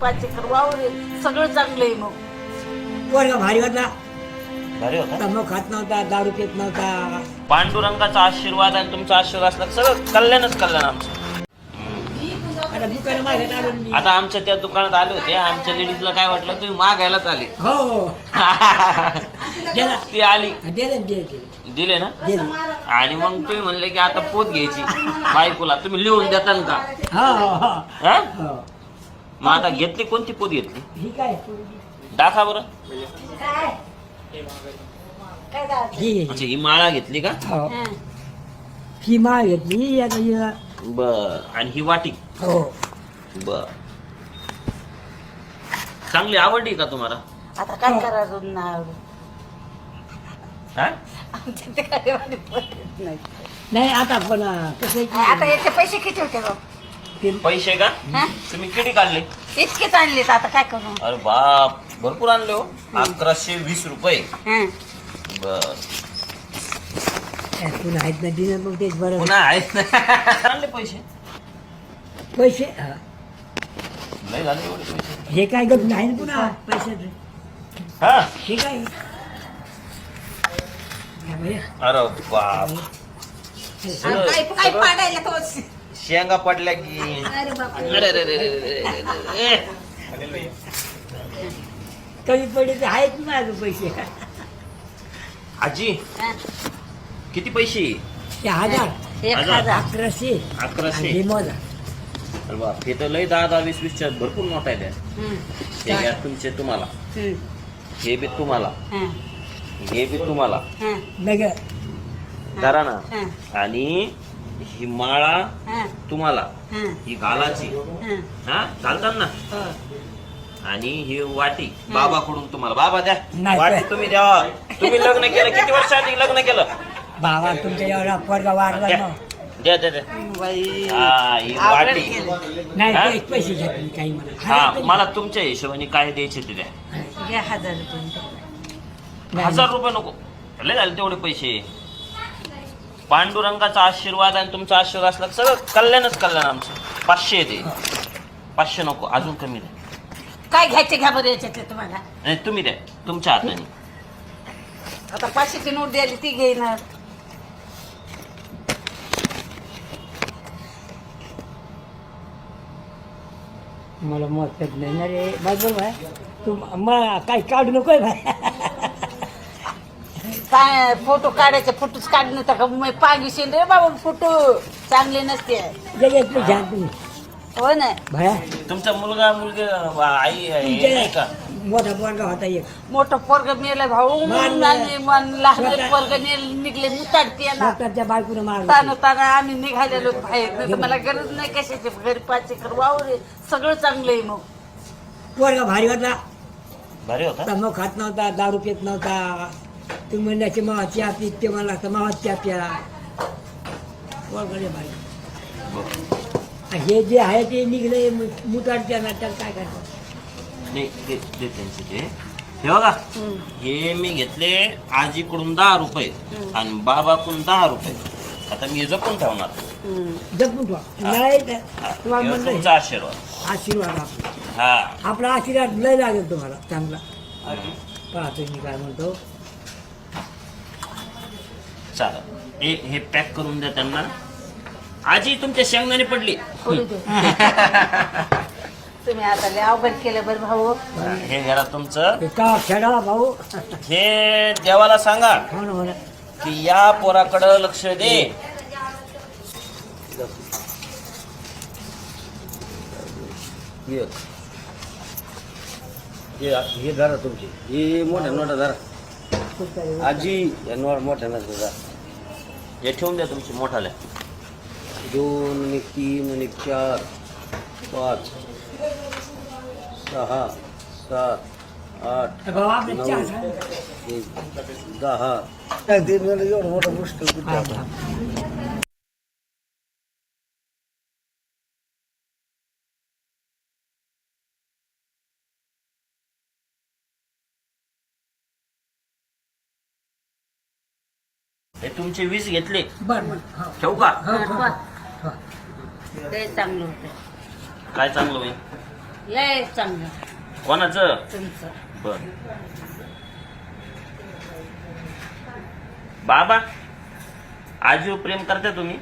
पाच एकर वावर आहे. सगळं चांगलं आहे मग. पोरगा भारी होता. भारी होता? तंबाखू खात नव्हता दारू पित नव्हता. पांडुरंगाचा आशीर्वाद आणि तुमचा आशीर्वाद असला सगळं कल्याणच कल्याण आमचं. आता दुकान मागत आलो मी. आता आमच्या त्या दुकानात आले होते. आमच्या लेडीजला काय वाटलं? तुम्ही मागायलाच आले. हो. हो गेला. ती आली. दिले ना, दिले दिले. दिले ना? दिले आणि मग तुम्ही म्हणले की आता पोत घ्यायची बायकोला. तुम्ही लिहून देताल का? हो हो हो. हा? हो. मग आता घेतली कोणती पोत घेतली? ही काय? दाखवा बरं. ही अच्छा ही माळा घेतली का? हो. ही माळ घेतली आता हिला बर. आणि ही वाटी? हो. बर. चांगली आवडली का तुम्हाला? आता काय करायचं ना हा? आमच्या ते काय वाली पद्धत नाही नाही आता पण अं, कसं आहे आता याचे पैसे किती होते गं? पैसे का? हा? तुम्ही किती काढले? इतकेच आणलेत आता काय करू? अरे बाप भरपूर आणले हो. अकराशे वीस रुपये. हं. बर. पुन्हा आहेत ना दिलं मग तेच बरं. पुन्हा आहेत ना. आणले पैसे? पैसे? हा. लय झाले एवढे पैसे. हे काय गप नाही ना पुन्हा? पैशाचं हा? हे काय? या बाया. अरे बाप. काय पाडायला तो शेंगा पडल्या की अरे बापरे. अरे. कमी पडले तर आहेत ना माझं पैसे आजी हं. किती पैसे ते हजार एक हजार. हजार अकराशे अकराशे आणि हे मोजा अरे बाप हे तर लय दहा दहा वीस वीसच्या भरपूर नोट आहेत या. हं. हे घ्या तुमचे तुम्हाला हं. हे बी तुम्हाला हं. हे बी तुम्हाला हं. नग धरा ना हं. आणि ही माळा हं. तुम्हाला हं. ही घालाची हं. हा चालतात ना हो. आणि ही वाटी बाबाकडून तुम्हाला बाबा द्या नाही. वाटी तुम्ही द्या तुम्ही लग्न केलं किती वर्ष आधी लग्न केलं बाबा तुमच्या एवढा पोरगा वाढला द्या ना द्या द्या द्या. बाई हा ही आवडलं वाटी गेलं. नाही हा? ते पैसे घेतले काही मला हा तुमच्या हिशोबाने काय द्यायचे ते द्या घ्या हजार रुपये नाही. हजार रुपये नको लय झाले तेवढे पैसे पांडुरंगाचा आशीर्वाद आणि तुमचा आशीर्वाद असला सगळं कल्याणच कल्याण आमचं. पाचशे येते पाचशे नको अजून कमी द्या काय घ्यायचे घ्या बरं याच्यातले तुम्हाला? नाही तुम्ही द्या. तुमच्या हाताने. आता पाचशेची नोट द्यायली ती घेणार मला मत नाही ना रे बरोबर तू मला काही काढू नकोय भाई काय फोटो काढायचे फोटोच काढणं तर मग पागिशील रे बाबा फोटो चांगले नसते. जगत नाही छान तुम्ही हो ना. भाया. तुमचा मुलगा मुलगी आई आहे का? मोठा पोरगा होता एक. मोठं पोरग मेलं भाऊ मारलं. आणि मन लहान पोरग निघले मुताडते ना डॉक्टरच्या बायकोनं ताना मारलं. ताना आम्ही निघालेलो बाहेर. नाही तर मला गरज नाही कशाची घरी पाच एकर वावर. आहे. सगळं चांगलं आहे मग. पोरगा भारी होता. भारी होता? तंबाखू खात नव्हता दारू पित नव्हता. तुम्ही म्हणण्याची मावा चहा पित ते मला लागतं मावा चहा प्या पोरगा लय भारी आणि हे जे आहे ते निघले मुताडच्या ना त्याला काय करतात? नाही त्यांचे ते. हे बघा. हे मी घेतले आजीकडून दहा रुपये आणि बाबाकडून दहा रुपये. आता मी हे जपून ठेवणार. जपून ठेवा. नाही तर तुम्हाला हे म्हणलं तुमचा आशीर्वाद. आशीर्वाद आपला. हा. आपला आशीर्वाद लय लागेल तुम्हाला चांगला. पाहतो मी काय म्हणतो. चालेल. हे हे पॅक करून द्या त्यांना. आजी तुमच्या शेंगदाणे पडली. करू दे. तुम्ही आता लय अवघड केलं बरं भाऊ. हे घरा तुमचं. हे का खेळा भाऊ? हे देवाला सांगा हो ना हो ना. की या पोराकडं लक्ष दे. हे धरा तुमची. हे मोठ्या नोटा धरा. आजी या नोट मोठ्या नोटा धरा. हे ठेवून द्या तुमची मोठाल्या दोन आणि तीन आणि चार पाच सहा सात आठ नऊ एक, दहा. एवढं मोठं मुश्किल कुठे हा, तुमचे वीस घेतले. बरं बरं. हो. ठेवू का? हो, हो, हो. लय चांगलं होतं. काय चांगलं होईल? लय चांगलं कोणाचं? तुमचं. बर. बाबा आजीव प्रेम करता तुम्ही?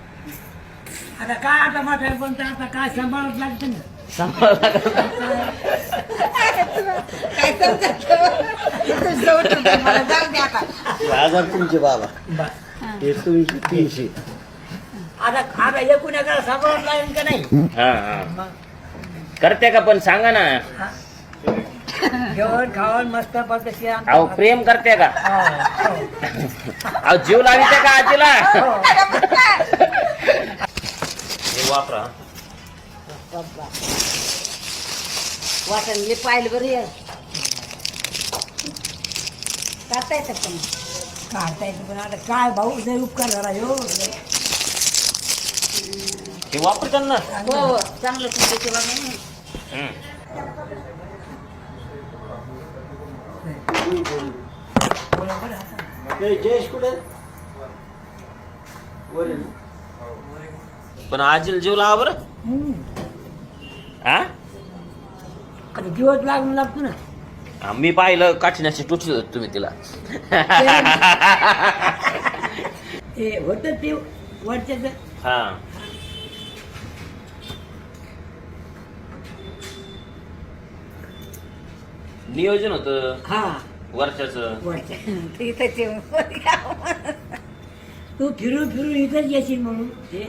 आता काय आता म्हातारे पण आता काय सांभाळत लागतं ना? काय समजत मला जाऊ दे आता. हजार तुमचे बाबा. बरं. तुमचे तीनशे. आता आता एकूण एकाला लागेल का नाही? हा हा. करते का पण सांगा ना. हा. जेवण खावण मस्त अहो प्रेम करते का? हो, हो. अहो जीव लाविते का आजीला? हो. वापरा. वाटण पाहिलं बरं येतं पण काढता येतं पण आता काय भाऊ जर उपकार झाला हो हे वापरतात ना. हो हो चांगलं तुमच्या नाही जयेश कुठे? पण आजीला जीव लावा बरं. हम्म. हा? आता दिवस लागून लागतो ना. हा, मी पाहिलं काठीण्याची टुचली तुम्ही तिला. ते होतं ते वरच्याच? हा. नियोजन होत. हा. वर्षाच वरच्या. इथं तू फिरून फिरून इथंच येशील म्हणून. ते